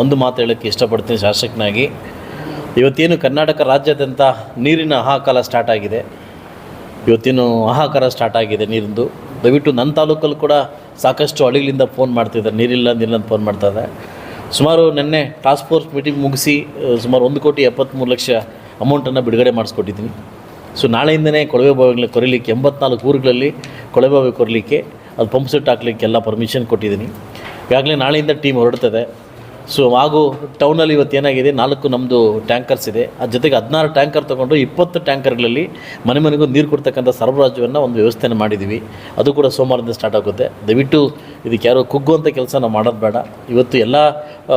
ಒಂದು ಮಾತು ಹೇಳೋಕ್ಕೆ ಇಷ್ಟಪಡ್ತೀನಿ ಶಾಸಕನಾಗಿ. ಇವತ್ತೇನು ಕರ್ನಾಟಕ ರಾಜ್ಯಾದ್ಯಂತ ನೀರಿನ ಹಾಹಾಕಾರ ಸ್ಟಾರ್ಟ್ ಆಗಿದೆ. ಇವತ್ತೇನು ಹಾಹಾಕಾರ ಸ್ಟಾರ್ಟ್ ಆಗಿದೆ ನೀರಿಂದು. ದಯವಿಟ್ಟು ನನ್ನ ತಾಲೂಕಲ್ಲಿ ಕೂಡ ಸಾಕಷ್ಟು ಹಳ್ಳಿಗಳಿಂದ ಫೋನ್ ಮಾಡ್ತಿದ್ದಾರೆ. ನೀರಿಲ್ಲ ನೀರಿಲ್ಲ ಅಂತ ಫೋನ್ ಮಾಡ್ತಾರೆ ಸುಮಾರು ನಿನ್ನೆ ಟಾಸ್ಕ್ ಫೋರ್ಸ್ ಮೀಟಿಂಗ್ ಮುಗಿಸಿ ಸುಮಾರು ಒಂದು ಕೋಟಿ ಎಪ್ಪತ್ತ್ಮೂರು ಲಕ್ಷ ಅಮೌಂಟನ್ನು ಬಿಡುಗಡೆ ಮಾಡಿಸ್ಕೊಟ್ಟಿದ್ದೀನಿ. ಸೊ ನಾಳೆಯಿಂದನೇ ಕೊಳವೆ ಬಾವಿಗಳನ್ನ ಕೊರಿಲಿಕ್ಕೆ, ಎಂಬತ್ನಾಲ್ಕು ಊರುಗಳಲ್ಲಿ ಕೊಳವೆ ಬಾವಿ ಕೊರಲಿಕ್ಕೆ, ಅದು ಪಂಪ್ ಸೆಟ್ ಹಾಕ್ಲಿಕ್ಕೆ ಎಲ್ಲ ಪರ್ಮಿಷನ್ ಕೊಟ್ಟಿದ್ದೀನಿ. ಈಗಾಗಲೇ ನಾಳೆಯಿಂದ ಟೀಮ್ ಹೊರಡ್ತದೆ. ಸೊ ಹಾಗೂ ಟೌನಲ್ಲಿ ಇವತ್ತು ಏನಾಗಿದೆ? ನಾಲ್ಕು ನಮ್ಮದು ಟ್ಯಾಂಕರ್ಸ್ ಇದೆ. ಅದ್ರ ಜೊತೆಗೆ ಹದಿನಾರು ಟ್ಯಾಂಕರ್ ತೊಗೊಂಡು ಇಪ್ಪತ್ತು ಟ್ಯಾಂಕರ್ಗಳಲ್ಲಿ ಮನೆ ಮನೆಗೂ ನೀರು ಕೊಡ್ತಕ್ಕಂಥ ಸರಬರಾಜನ್ನು ಒಂದು ವ್ಯವಸ್ಥೆಯನ್ನು ಮಾಡಿದ್ದೀವಿ ಅದು ಕೂಡ ಸೋಮವಾರದಿಂದ ಸ್ಟಾರ್ಟ್ ಆಗುತ್ತೆ. ದಯವಿಟ್ಟು ಇದಕ್ಕೆ ಯಾರೋ ಕುಗ್ಗುವಂಥ ಕೆಲಸ ನಾವು ಮಾಡೋದು ಬೇಡ. ಇವತ್ತು ಎಲ್ಲ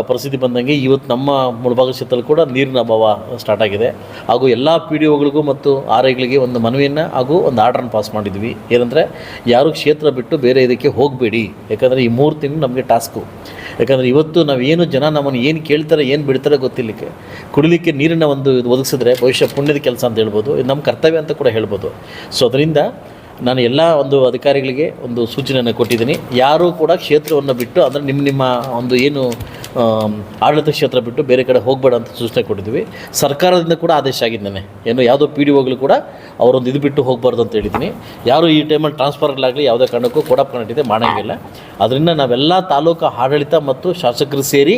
ಪರಿಸ್ಥಿತಿ ಬಂದಂಗೆ ಇವತ್ತು ನಮ್ಮ ಮುಳಭಾಗ ಕ್ಷೇತ್ರದಲ್ಲಿ ಕೂಡ ನೀರಿನ ಅಭಾವ ಸ್ಟಾರ್ಟ್ ಆಗಿದೆ. ಹಾಗೂ ಎಲ್ಲ ಪಿ ಡಿ ಒಗಳಿಗೂ ಮತ್ತು ಆರ್ ಐಗಳಿಗೆ ಒಂದು ಮನವಿಯನ್ನು ಹಾಗೂ ಒಂದು ಆರ್ಡ್ರನ್ನು ಪಾಸ್ ಮಾಡಿದ್ವಿ. ಏನಂದರೆ, ಯಾರು ಕ್ಷೇತ್ರ ಬಿಟ್ಟು ಬೇರೆ ಇದಕ್ಕೆ ಹೋಗಬೇಡಿ. ಯಾಕಂದರೆ ಈ ಮೂರು ತಿಂಗಳು ನಮಗೆ ಟಾಸ್ಕು ಯಾಕಂದರೆ ಇವತ್ತು ನಾವು ಏನು ಜನ ನಮ್ಮನ್ನು ಏನು ಕೇಳ್ತಾರೆ, ಏನು ಬಿಡ್ತಾರೆ ಗೊತ್ತಿಲ್ಲಕ್ಕೆ ಕುಡಿಲಿಕ್ಕೆ ನೀರಿನ ಒಂದು ಇದು ಒದಗಿಸಿದ್ರೆ ಭವಿಷ್ಯ ಪುಣ್ಯದ ಕೆಲಸ ಅಂತ ಹೇಳ್ಬೋದು, ಇದು ನಮ್ಮ ಕರ್ತವ್ಯ ಅಂತ ಕೂಡ ಹೇಳ್ಬೋದು. ಸೊ ಅದರಿಂದ ನಾನು ಎಲ್ಲ ಒಂದು ಅಧಿಕಾರಿಗಳಿಗೆ ಒಂದು ಸೂಚನೆಯನ್ನು ಕೊಟ್ಟಿದ್ದೀನಿ. ಯಾರೂ ಕೂಡ ಕ್ಷೇತ್ರವನ್ನು ಬಿಟ್ಟು ಅಂದರೆ ನಿಮ್ಮ ನಿಮ್ಮ ಒಂದು ಏನು ಆಡಳಿತ ಕ್ಷೇತ್ರ ಬಿಟ್ಟು ಬೇರೆ ಕಡೆ ಹೋಗಬೇಡ ಅಂತ ಸೂಚನೆ ಕೊಟ್ಟಿದ್ವಿ ಸರ್ಕಾರದಿಂದ ಕೂಡ ಆದೇಶ ಆಗಿದ್ದಾನೆ. ಏನು ಯಾವುದೋ ಪಿ ಡಿ ಒಗಳು ಕೂಡ ಅವರೊಂದು ಇದು ಬಿಟ್ಟು ಹೋಗಬಾರ್ದು ಅಂತ ಹೇಳಿದ್ದೀನಿ. ಯಾರು ಈ ಟೈಮಲ್ಲಿ ಟ್ರಾನ್ಸ್ಫರ್ಗಳಾಗಲಿ ಯಾವುದೇ ಕಾರಣಕ್ಕೂ ಕೊಡಪ್ಪ ಕಂಡಿದೆ ಮಾಡೋಂಗಿಲ್ಲ. ಅದರಿಂದ ನಾವೆಲ್ಲ ತಾಲೂಕು ಆಡಳಿತ ಮತ್ತು ಶಾಸಕರು ಸೇರಿ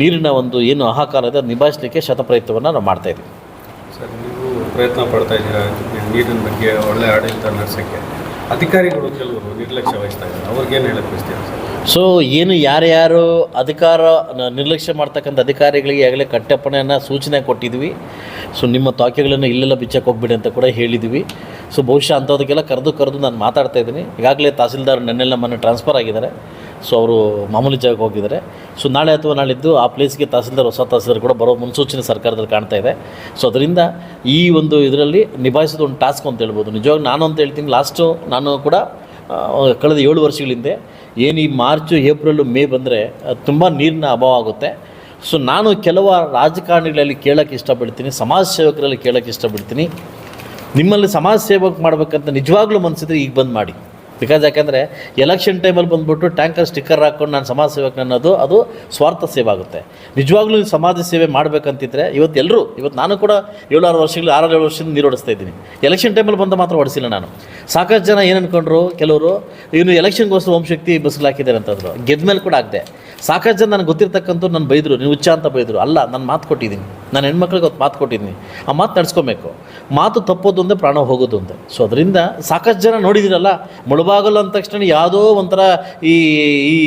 ನೀರಿನ ಒಂದು ಏನು ಆಹಾಕಾರ ಇದೆ ನಿಭಾಯಿಸಲಿಕ್ಕೆ ಶತಪ್ರಯತ್ನವನ್ನು ನಾವು ಮಾಡ್ತಾಯಿದ್ದೀವಿ ಸರ್, ನೀವು ಪ್ರಯತ್ನ ಪಡ್ತಾ ಇದ್ದೀರಾ? ನೀರಿನ ಬಗ್ಗೆ ಒಳ್ಳೆ ಆಡಳಿತ ನಡೆಸೋಕ್ಕೆ. ಅಧಿಕಾರಿಗಳು ಕೆಲವರು ನಿರ್ಲಕ್ಷ್ಯ ವಹಿಸ್ತಾ ಇದ್ದಾರೆ. ಅವ್ರಿಗೇನು ಹೇಳಕ್ಕೆ ಬಯಸ್ತೀರಾ ಸರ್? ಸೊ ಏನು ಯಾರ್ಯಾರು ಅಧಿಕಾರ ನಿರ್ಲಕ್ಷ್ಯ ಮಾಡ್ತಕ್ಕಂಥ ಅಧಿಕಾರಿಗಳಿಗೆ ಆಗಲೇ ಕಟ್ಟಪ್ಪಣೆಯನ್ನು ಸೂಚನೆ ಕೊಟ್ಟಿದ್ವಿ. ಸೊ ನಿಮ್ಮ ತಾಕೆಗಳನ್ನು ಇಲ್ಲೆಲ್ಲ ಬಿಚ್ಚಕ್ಕೆ ಹೋಗ್ಬಿಡಿ ಅಂತ ಕೂಡ ಹೇಳಿದ್ವಿ. ಸೊ ಬಹುಶಃ ಅಂಥದಕ್ಕೆಲ್ಲ ಕರೆದು ಕರೆದು ನಾನು ಮಾತಾಡ್ತಾ ಇದ್ದೀನಿ. ಈಗಾಗಲೇ ತಹಸೀಲ್ದಾರ್ ನೆನ್ನೆಲ್ಲ ಮನೆ ಟ್ರಾನ್ಸ್ಫರ್ ಆಗಿದ್ದಾರೆ. ಸೊ ಅವರು ಮಾಮೂಲಿ ಜಾಗಕ್ಕೆ ಹೋಗಿದ್ದಾರೆ. ಸೊ ನಾಳೆ ಅಥವಾ ನಾಳಿದ್ದು ಆ ಪ್ಲೇಸ್ಗೆ ತಹಸೀಲ್ದಾರ್, ಹೊಸ ತಹಸೀಲ್ದಾರ್ ಕೂಡ ಬರೋ ಮುನ್ಸೂಚನೆ ಸರ್ಕಾರದಲ್ಲಿ ಕಾಣ್ತಾ ಇದೆ. ಸೊ ಅದರಿಂದ ಈ ಒಂದು ಇದರಲ್ಲಿ ನಿಭಾಯಿಸೋದು ಒಂದು ಟಾಸ್ಕ್ ಅಂತ ಹೇಳ್ಬೋದು. ನಿಜವಾಗಿ ನಾನು ಅಂತ ಹೇಳ್ತೀನಿ ಲಾಸ್ಟು ನಾನು ಕೂಡ ಕಳೆದ ಏಳು ವರ್ಷಗಳ ಹಿಂದೆ ಏನು ಈ ಮಾರ್ಚು ಏಪ್ರಿಲು ಮೇ ಬಂದರೆ ತುಂಬ ನೀರಿನ ಅಭಾವ ಆಗುತ್ತೆ. ಸೊ, ನಾನು ಕೆಲವು ರಾಜಕಾರಣಿಗಳಲ್ಲಿ ಕೇಳೋಕ್ಕೆ ಇಷ್ಟಪಡ್ತೀನಿ, ಸಮಾಜ ಸೇವಕರಲ್ಲಿ ಕೇಳೋಕ್ಕೆ ಇಷ್ಟಪಡ್ತೀನಿ. ನಿಮ್ಮಲ್ಲಿ ಸಮಾಜ ಸೇವಕ ಮಾಡಬೇಕಂತ ನಿಜವಾಗ್ಲೂ ಮನಸ್ಸಿದ್ರೆ ಈಗ ಬಂದು ಮಾಡಿ. ಬಿಕಾಸ್ ಯಾಕಂದರೆ ಎಲೆಕ್ಷನ್ ಟೈಮಲ್ಲಿ ಬಂದುಬಿಟ್ಟು ಟ್ಯಾಂಕರ್ ಸ್ಟಿಕ್ಕರ್ ಹಾಕ್ಕೊಂಡು ನಾನು ಸಮಾಜ ಸೇವಕ ಅನ್ನೋದು, ಅದು ಸ್ವಾರ್ಥ ಸೇವೆ ಆಗುತ್ತೆ. ನಿಜವಾಗ್ಲೂ ಸಮಾಜ ಸೇವೆ ಮಾಡಬೇಕಂತಿದ್ರೆ ಇವತ್ತು ಎಲ್ಲರೂ ಇವತ್ತು ನಾನು ಕೂಡ ಏಳಾರು ವರ್ಷಗಳು ಆರಾರು ಏಳು ವರ್ಷದಿಂದ ನೀರು ಓಡಿಸ್ತಾ ಇದ್ದೀನಿ. ಎಲೆಕ್ಷನ್ ಟೈಮಲ್ಲಿ ಬಂದ ಮಾತ್ರ ಓಡಿಸಿಲ್ಲ ನಾನು. ಸಾಕಷ್ಟು ಜನ ಏನು ಅನ್ಕೊಂಡ್ರು, ಕೆಲವರು, ಇನ್ನು ಎಲೆಕ್ಷನ್ಗೋಸ್ಕರ ಓಂ ಶಕ್ತಿ ಬಸ್ಸಲ್ಲಿ ಹಾಕಿದ್ದಾರೆ ಅಂತಂದ್ರು ಗೆದ್ದ ಮೇಲೆ ಕೂಡ ಆಗದೆ. ಸಾಕಷ್ಟು ಜನ ನನಗೆ ಗೊತ್ತಿರ್ತಕ್ಕಂಥ ನನ್ನ ಬೈದರು ನೀವು ಹುಚ್ಚ ಅಂತ ಬೈದರು. ಅಲ್ಲ, ನಾನು ಮಾತು ಕೊಟ್ಟಿದ್ದೀನಿ. ನಾನು ಹೆಣ್ಮಕ್ಳಿಗೆ ಅವತ್ತು ಮಾತು ಕೊಟ್ಟಿದ್ದೀನಿ. ಆ ಮಾತು ನಡ್ಸ್ಕೊಬೇಕು. ಮಾತು ತಪ್ಪೋದು ಒಂದೇ ಪ್ರಾಣ ಹೋಗೋದು ಅಂತ. ಸೊ ಅದರಿಂದ ಸಾಕಷ್ಟು ಜನ ನೋಡಿದಿರಲ್ಲ, ಮುಳುಬಾಗಲು ಅಂದ ತಕ್ಷಣ ಯಾವುದೋ ಒಂಥರ ಈ ಈ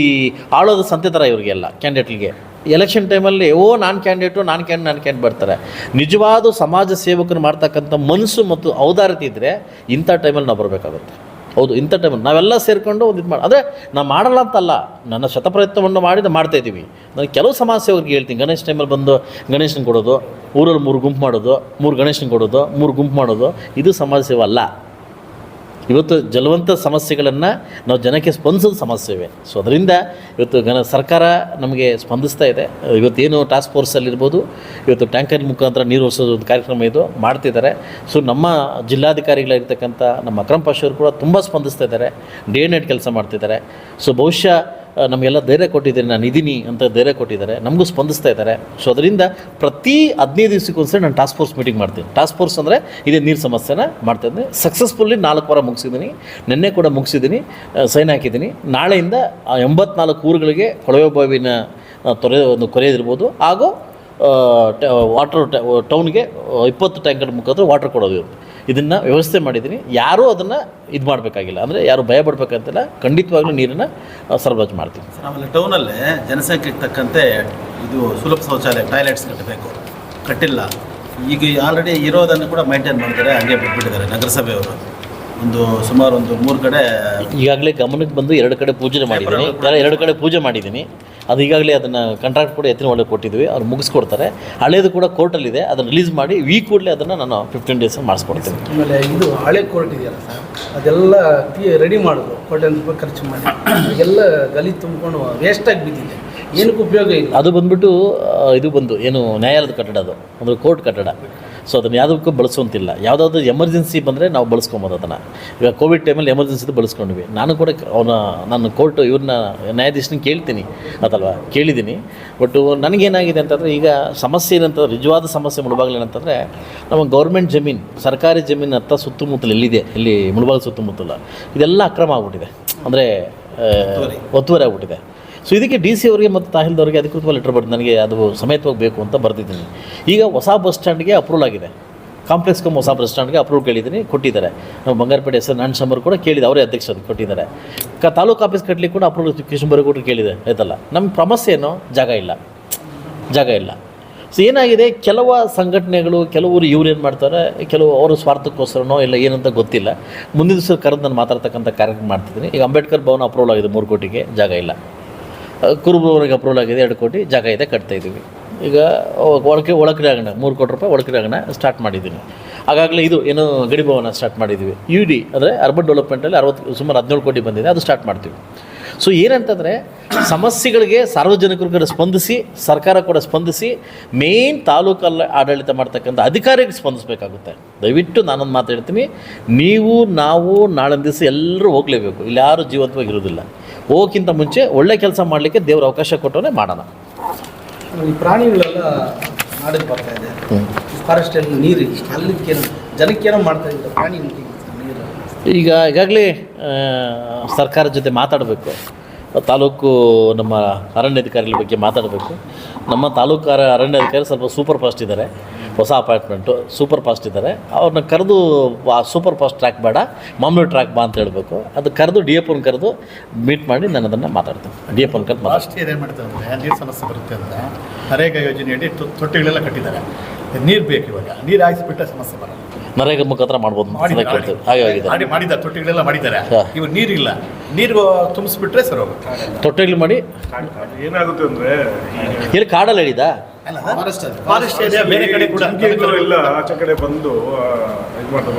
ಆಳೋದು ಸಂತೆ ಥರ ಇವರಿಗೆಲ್ಲ ಕ್ಯಾಂಡಿಡೇಟ್ಗೆ ಎಲೆಕ್ಷನ್ ಟೈಮಲ್ಲಿ ಓ, ನಾನು ಕ್ಯಾಂಡಿಡೇಟು ನಾನು ಕ್ಯಾಂಡ್ ನಾನು ಕ್ಯಾಂಡ್ ಬರ್ತಾರೆ. ನಿಜವಾದ ಸಮಾಜ ಸೇವಕರು ಮಾಡ್ತಕ್ಕಂಥ ಮನಸ್ಸು ಮತ್ತು ಔದಾರ್ಯತೆ ಇದ್ದರೆ ಇಂಥ ಟೈಮಲ್ಲಿ ನಾವು ಬರಬೇಕಾಗುತ್ತೆ. ಹೌದು ಇಂಥ ಟೈಮಲ್ಲಿ ನಾವೆಲ್ಲ ಸೇರಿಕೊಂಡು ಒಂದು ಇದು ಮಾಡಿ ಅಂದರೆ ನಾವು ಮಾಡಲ್ಲ ಅಂತಲ್ಲ. ನನ್ನ ಶತಪ್ರಯತ್ನವನ್ನು ಮಾಡಿದ ಮಾಡ್ತಾ ಇದ್ದೀವಿ. ನಾನು ಕೆಲವು ಸಮಸ್ಯೆ ಅವ್ರಿಗೆ ಹೇಳ್ತೀನಿ. ಗಣೇಶ ಟೈಮಲ್ಲಿ ಬಂದು ಗಣೇಶನ ಕೊಡೋದು, ಊರಲ್ಲಿ ಮೂರು ಗುಂಪು ಮಾಡೋದು, ಮೂರು ಗಣೇಶನ ಕೊಡೋದು, ಮೂರು ಗುಂಪು ಮಾಡೋದು, ಇದು ಸಮಾಜ ಸೇವೆ ಅಲ್ಲ. ಇವತ್ತು ಜಲವಂತ ಸಮಸ್ಯೆಗಳನ್ನು ನಾವು ಜನಕ್ಕೆ ಸ್ಪಂದಿಸೋದು ಸಮಸ್ಯೆ ಇವೆ ಸೊ ಅದರಿಂದ ಇವತ್ತು ಗಣ ಸರ್ಕಾರ ನಮಗೆ ಸ್ಪಂದಿಸ್ತಾ ಇದೆ. ಇವತ್ತೇನು ಟಾಸ್ಕ್ ಫೋರ್ಸಲ್ಲಿರ್ಬೋದು ಇವತ್ತು ಟ್ಯಾಂಕರ್ ಮುಖಾಂತರ ನೀರು ಒರೆಸೋದು ಒಂದು ಕಾರ್ಯಕ್ರಮ ಇದು ಮಾಡ್ತಿದ್ದಾರೆ ಸೊ ನಮ್ಮ ಜಿಲ್ಲಾಧಿಕಾರಿಗಳಾಗಿರ್ತಕ್ಕಂಥ ನಮ್ಮ ಅಕ್ರಮ ಪಾಶವರು ಕೂಡ ತುಂಬ ಸ್ಪಂದಿಸ್ತಾ ಇದ್ದಾರೆ. ಡೇ ನೈಟ್ ಕೆಲಸ ಮಾಡ್ತಿದ್ದಾರೆ ಸೊ ಬಹುಶಃ ನಮಗೆಲ್ಲ ಧೈರ್ಯ ಕೊಟ್ಟಿದ್ದೀನಿ ನಾನು ಇದ್ದೀನಿ ಅಂತ ಧೈರ್ಯ ಕೊಟ್ಟಿದ್ದಾರೆ. ನಮಗೂ ಸ್ಪಂದಿಸ್ತಾ ಇದ್ದಾರೆ. ಸೊ ಅದರಿಂದ ಪ್ರತಿ ಹದಿನೈದು ದಿವಸಕ್ಕೊಂದ್ಸರಿ ನಾನು ಟಾಸ್ಕ್ ಫೋರ್ಸ್ ಮೀಟಿಂಗ್ ಮಾಡ್ತೀನಿ. ಟಾಸ್ಕ್ ಫೋರ್ಸ್ ಅಂದರೆ ಇದೇ ನೀರು ಸಮಸ್ಯೆನ ಮಾಡ್ತಾ ಇದ್ದೀನಿ. ಸಕ್ಸಸ್ಫುಲ್ಲಿ ನಾಲ್ಕು ವಾರ ಮುಗಿಸಿದ್ದೀನಿ. ನಿನ್ನೆ ಕೂಡ ಮುಗಿಸಿದ್ದೀನಿ. ಸೈನ್ ಹಾಕಿದ್ದೀನಿ. ನಾಳೆಯಿಂದ ಎಂಬತ್ನಾಲ್ಕು ಊರುಗಳಿಗೆ ಕೊಳವೆ ಬಾವಿನ ತೊರೆ, ಒಂದು ಕೊರೆಯದಿರ್ಬೋದು ಹಾಗೂ ವಾಟರ್ ಟೌನ್ಗೆ ಇಪ್ಪತ್ತು ಟ್ಯಾಂಕರ್ ಮುಖಾಂತರ ವಾಟರ್ ಕೊಡೋದು ಇವರು. ಇದನ್ನು ವ್ಯವಸ್ಥೆ ಮಾಡಿದ್ದೀನಿ ಯಾರೂ ಅದನ್ನು ಇದು ಮಾಡಬೇಕಾಗಿಲ್ಲ. ಅಂದರೆ ಯಾರು ಭಯ ಪಡಬೇಕಂತೆಲ್ಲ. ಖಂಡಿತವಾಗ್ಲೂ ನೀರನ್ನು ಸರಬರಾಜು ಮಾಡ್ತೀನಿ ಸರ್, ಆಮೇಲೆ ಟೌನಲ್ಲೇ ಜನಸಂಖ್ಯೆಗೆ ತಕ್ಕಂತೆ ಇದು ಸುಲಭ ಶೌಚಾಲಯ ಟಾಯ್ಲೆಟ್ಸ್ ಕಟ್ಟಬೇಕು. ಕಟ್ಟಿಲ್ಲ. ಈಗ ಆಲ್ರೆಡಿ ಇರೋದನ್ನು ಕೂಡ ಮೈಂಟೈನ್ ಮಾಡಿದ್ದಾರೆ. ಹಂಗೆ ಬಿಟ್ಬಿಟ್ಟಿದ್ದಾರೆ ನಗರಸಭೆಯವರು. ಒಂದು ಸುಮಾರು ಒಂದು ಮೂರು ಕಡೆ ಈಗಾಗಲೇ ಗಮನಕ್ಕೆ ಬಂದು ಎರಡು ಕಡೆ ಪೂಜೆ ಮಾಡಿದ್ದೀನಿ ಬೇರೆ ಎರಡು ಕಡೆ ಪೂಜೆ ಮಾಡಿದ್ದೀನಿ ಅದು ಈಗಾಗಲೇ ಅದನ್ನು ಕಾಂಟ್ರಾಕ್ಟ್ ಕೂಡ ಎತ್ತಿನ ಒಳಗೆ ಕೊಟ್ಟಿದ್ವಿ. ಅವ್ರು ಮುಗಿಸ್ಕೊಡ್ತಾರೆ. ಹಳೇದು ಕೂಡ ಕೋರ್ಟಲ್ಲಿದೆ. ಅದನ್ನು ರಿಲೀಸ್ ಮಾಡಿ ವೀಕ್ ಕೂಡಲೇ ಅದನ್ನು ನಾನು ಫಿಫ್ಟೀನ್ ಡೇಸ್ ಮಾಡಿಸ್ಕೊಡ್ತೀನಿ. ಆಮೇಲೆ ಇದು ಹಳೆ ಕೋರ್ಟ್ ಇದೆಯಲ್ಲ ಸರ್ ಅದೆಲ್ಲ ರೆಡಿ ಮಾಡೋದು. ಕೋಟೆ ರೂಪಾಯಿ ಖರ್ಚು ಮಾಡಿ ಎಲ್ಲ ಗಲಿ ತುಂಬಿಕೊಂಡು ವೇಸ್ಟಾಗಿ ಬಿದ್ದಿದೆ. ಏನಕ್ಕೆ ಉಪಯೋಗ ಇಲ್ಲ. ಅದು ಬಂದ್ಬಿಟ್ಟು ಇದು ಬಂದು ಏನು ನ್ಯಾಯಾಲಯದ ಕಟ್ಟಡ ಅದು ಅಂದರೆ ಕೋರ್ಟ್ ಕಟ್ಟಡ. ಸೊ ಅದನ್ನು ಯಾವುದಕ್ಕೂ ಬಳಸುವಂತಿಲ್ಲ. ಯಾವುದಾದ್ರು ಎಮರ್ಜೆನ್ಸಿ ಬಂದರೆ ನಾವು ಬಳಸ್ಕೊಬೋದು ಅದನ್ನು. ಇವಾಗ ಕೋವಿಡ್ ಟೈಮಲ್ಲಿ ಎಮರ್ಜೆನ್ಸಿದು ಬಳಸ್ಕೊಂಡ್ವಿ. ನಾನು ಕೂಡ ಅವನ ನಾನು ಕೋರ್ಟ್ ಇವ್ರನ್ನ ನ್ಯಾಯಾಧೀಶನ ಕೇಳ್ತೀನಿ ಅದಲ್ವಾ? ಕೇಳಿದ್ದೀನಿ. ಬಟ್ ನನಗೇನಾಗಿದೆ ಅಂತಂದರೆ ಈಗ ಸಮಸ್ಯೆ ಏನಂತಂದ್ರೆ ನಿಜವಾದ ಸಮಸ್ಯೆ ಮುಳುಬಾಗಿಲು ಏನಂತಂದರೆ ನಮ್ಮ ಗೌರ್ಮೆಂಟ್ ಜಮೀನು ಸರ್ಕಾರಿ ಜಮೀನು ಹತ್ತ ಸುತ್ತಮುತ್ತಲು ಎಲ್ಲಿದೆ? ಇಲ್ಲಿ ಮುಳುಬಾಗಿಲು ಸುತ್ತಮುತ್ತಲ. ಇದೆಲ್ಲ ಅಕ್ರಮ ಆಗ್ಬಿಟ್ಟಿದೆ. ಅಂದರೆ ಒತ್ತುವರಿ ಆಗ್ಬಿಟ್ಟಿದೆ. ಸೊ ಇದಕ್ಕೆ ಡಿ ಸಿ ಅವರಿಗೆ ಮತ್ತು ತಾಹಿಲ್ದವರಿಗೆ ಅಧಿಕೃತವಾಗಿ ಲೆಟರ್ ಬರೆದು ನನಗೆ ಅದು ಸಮೇತವಾಗಿ ಬೇಕು ಅಂತ ಬರೆದಿದ್ದೀನಿ. ಈಗ ಹೊಸ ಬಸ್ ಸ್ಟ್ಯಾಂಡ್ಗೆ ಅಪ್ರೂವಲ್ ಆಗಿದೆ. ಕಾಂಪ್ಲೆಕ್ಸ್ ಕಮ್ ಹೊಸ ಬಸ್ ಸ್ಟ್ಯಾಂಡ್ಗೆ ಅಪ್ರೂವ್ ಕೇಳಿದ್ದೀನಿ, ಕೊಟ್ಟಿದ್ದಾರೆ. ನಮ್ಮ ಬಂಗಾರಪೇಟೆ ಎಸ್ ನಾನು ಶಂಬರ್ ಕೂಡ ಕೇಳಿದೆ, ಅವರೇ ಅಧ್ಯಕ್ಷರು ಕೊಟ್ಟಿದ್ದಾರೆ. ಕ ತಾಲೂಕು ಆಫೀಸ್ ಕಟ್ಟಲಿಕ್ಕೆ ಕೂಡ ಅಪ್ರೂವ್ ಕೃಷ್ಣಬರಿಗೆ ಕೂಡ ಕೇಳಿದೆ ಆಯ್ತಲ್ಲ? ನಮ್ಮ ಪ್ರಮಸ್ ಏನು, ಜಾಗ ಇಲ್ಲ. ಜಾಗ ಇಲ್ಲ. ಸೊ ಏನಾಗಿದೆ? ಕೆಲವು ಸಂಘಟನೆಗಳು ಕೆಲವರು ಇವ್ರು ಏನು ಮಾಡ್ತಾರೆ? ಕೆಲವು ಅವರ ಸ್ವಾರ್ಥಕ್ಕೋಸ್ಕರನೋ ಇಲ್ಲ ಏನಂತ ಗೊತ್ತಿಲ್ಲ. ಮುಂದಿನ ದಿವಸ ಕರೆದು ನಾನು ಮಾತಾಡ್ತಕ್ಕಂಥ ಕಾರ್ಯಕ್ರಮ ಮಾಡ್ತಿದ್ದೀನಿ. ಈಗ ಅಂಬೇಡ್ಕರ್ ಭವನ ಅಪ್ರೂವಲ್ ಆಗಿದೆ ಮೂರು ಕೋಟಿಗೆ, ಜಾಗ ಇಲ್ಲ. ಕುರುಬರವರಿಗೆ ಅಪ್ರೂವಲ್ ಆಗಿದೆ, ಎರಡು ಕೋಟಿ ಜಾಗ ಇದೆ, ಕಟ್ತಾ ಇದ್ದೀವಿ. ಈಗ ಒಳಕೆ ಒಳಕಡೆ ಆಗೋಣ ಮೂರು ಕೋಟಿ ರೂಪಾಯಿ ಒಳಕಡೆ ಆಗೋಣ ಸ್ಟಾರ್ಟ್ ಮಾಡಿದ್ದೀನಿ. ಆಗಾಗಲೇ ಇದು ಏನು ಗಡಿ ಭವನ ಸ್ಟಾರ್ಟ್ ಮಾಡಿದ್ದೀವಿ. ಯು ಡಿ ಅಂದರೆ ಅರ್ಬನ್ ಡೆವಲಪ್ಮೆಂಟಲ್ಲಿ ಅರವತ್ತು ಸುಮಾರು ಹದಿನೇಳು ಕೋಟಿ ಬಂದಿದೆ, ಅದು ಸ್ಟಾರ್ಟ್ ಮಾಡ್ತೀವಿ. ಸೊ ಏನಂತಂದರೆ ಸಮಸ್ಯೆಗಳಿಗೆ ಸಾರ್ವಜನಿಕರು ಕೂಡ ಸ್ಪಂದಿಸಿ, ಸರ್ಕಾರ ಕೂಡ ಸ್ಪಂದಿಸಿ ಮೇನ್ ತಾಲೂಕಲ್ಲಿ ಆಡಳಿತ ಮಾಡ್ತಕ್ಕಂಥ ಅಧಿಕಾರಿಗೆ ಸ್ಪಂದಿಸಬೇಕಾಗುತ್ತೆ. ದಯವಿಟ್ಟು ನಾನೊಂದು ಮಾತಾಡ್ತೀನಿ ನೀವು, ನಾವು ನಾಳೆ ದಿವಸ ಎಲ್ಲರೂ ಹೋಗಲೇಬೇಕು. ಇಲ್ಲಿ ಯಾರು ಜೀವಂತವಾಗಿರೋದಿಲ್ಲ ಹೋಗೋಕ್ಕಿಂತ ಮುಂಚೆ ಒಳ್ಳೆ ಕೆಲಸ ಮಾಡಲಿಕ್ಕೆ ದೇವ್ರ ಅವಕಾಶ ಕೊಟ್ಟವೇ ಮಾಡೋಣ. ಈ ಪ್ರಾಣಿಗಳೆಲ್ಲ ನಾಡಿಗೆ ಬರ್ತಾ ಇದೆ. ಫಾರೆಸ್ಟ್ ಅಲ್ಲಿ ನೀರು ಅಲ್ಲಿಕ್ಕೇನು ಜನಕ್ಕೇನೋ ಮಾಡ್ತಾ ಇದ್ದಾರೆ ಪ್ರಾಣಿ ಈಗ ಈಗಾಗಲೇ ಸರ್ಕಾರದ ಜೊತೆ ಮಾತಾಡಬೇಕು. ತಾಲೂಕು ನಮ್ಮ ಅರಣ್ಯಾಧಿಕಾರಿಗಳ ಬಗ್ಗೆ ಮಾತಾಡಬೇಕು. ನಮ್ಮ ತಾಲೂಕು ಅರ ಅರಣ್ಯಾಧಿಕಾರಿ ಸ್ವಲ್ಪ ಸೂಪರ್ ಫಾಸ್ಟ್ ಇದ್ದಾರೆ. ಹೊಸ ಅಪಾಯಿಂಟ್ಮೆಂಟು ಸೂಪರ್ ಫಾಸ್ಟ್ ಇದ್ದಾರೆ. ಅವ್ರನ್ನ ಕರೆದು ಆ ಸೂಪರ್ ಫಾಸ್ಟ್ ಟ್ರ್ಯಾಕ್ ಬೇಡ ಮಾಮೂಲಿ ಟ್ರ್ಯಾಕ್ ಬಾ ಅಂತ ಹೇಳಬೇಕು. ಅದು ಕರೆದು ಡಿ ಎಫ್ ಒನ್ ಕರೆದು ಮೀಟ್ ಮಾಡಿ ನಾನು ಅದನ್ನು ಮಾತಾಡ್ತೀನಿ. ಡಿ ಎಫ್ ಒನ್ ಕರೆದು ಮಾತಾಡ್ತೀನಿ. ಲಾಸ್ಟ್ ಇಯರ್ ಏನು ಮಾಡ್ತಾರೆ ಅಂದರೆ ನೀರು ಸಮಸ್ಯೆ ಬರುತ್ತೆ ಅಂದರೆ ನರೇಗಾ ಯೋಜನೆಯಡಿ ತೊ- ತೊಟ್ಟಿಗಳೆಲ್ಲ ಕಟ್ಟಿದ್ದಾರೆ. ನೀರು ಬೇಕು ಇವಾಗ. ನೀರು ಬಿಟ್ಟರೆ ಸಮಸ್ಯೆ ಬರಲ್ಲ. ನರೇಗಾ ಮುಖಾಂತರ ಮಾಡ್ಬೋದು ಹಾಗೆ ಮಾಡಿದ್ದಾರೆ ತೊಟ್ಟಿಗಳೆಲ್ಲ ಮಾಡಿದ್ದಾರೆ. ಇವಾಗ ನೀರಿಲ್ಲ ನೀರು ತುಂಬಿಸ್ಬಿಟ್ರೆ ಸರ್ ಹೋಗುತ್ತೆ. ತೊಟ್ಟಿಗಳು ಮಾಡಿ. ಏನಾಗುತ್ತೆ ಅಂದ್ರೆ ಇಲ್ಲಿ ಕಾಡಲ್ಲಿ ಹೇಳಿದಾ? ಫಾರೆಸ್ಟ್ ಮಹಾರಾಷ್ಟ್ರ ಫಾರೆಸ್ಟ್ ಏರಿಯಾ ಬೇರೆ ಕಡೆ ಕೂಡ ಇಲ್ಲ ಆಚೆ ಕಡೆ ಬಂದು ಇದು ಇದ್ ಮಾಡ್ತಾರೆ